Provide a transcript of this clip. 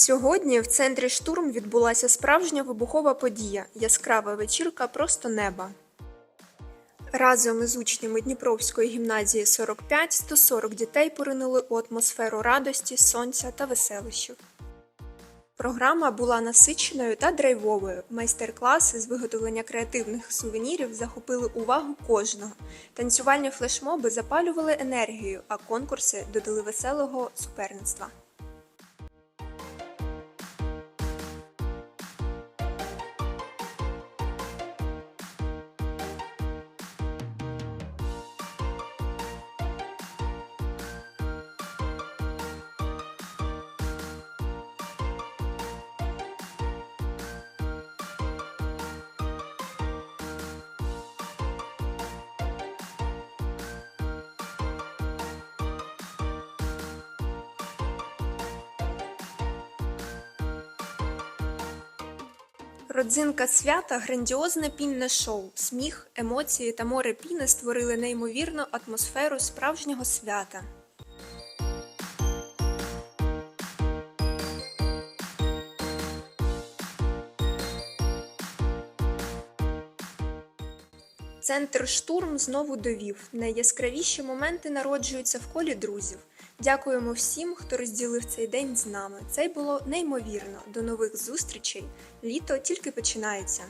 Сьогодні в центрі штурм відбулася справжня вибухова подія яскрава вечірка просто неба. Разом із учнями Дніпровської гімназії 45 140 дітей поринули у атмосферу радості, сонця та веселищів. Програма була насиченою та драйвовою. Майстер-класи з виготовлення креативних сувенірів захопили увагу кожного. Танцювальні флешмоби запалювали енергію, а конкурси додали веселого суперництва. Родзинка свята грандіозне пінне шоу. Сміх, емоції та море піни створили неймовірну атмосферу справжнього свята. Центр штурм знову довів. Найяскравіші моменти народжуються в колі друзів. Дякуємо всім, хто розділив цей день з нами. Це було неймовірно. До нових зустрічей. Літо тільки починається.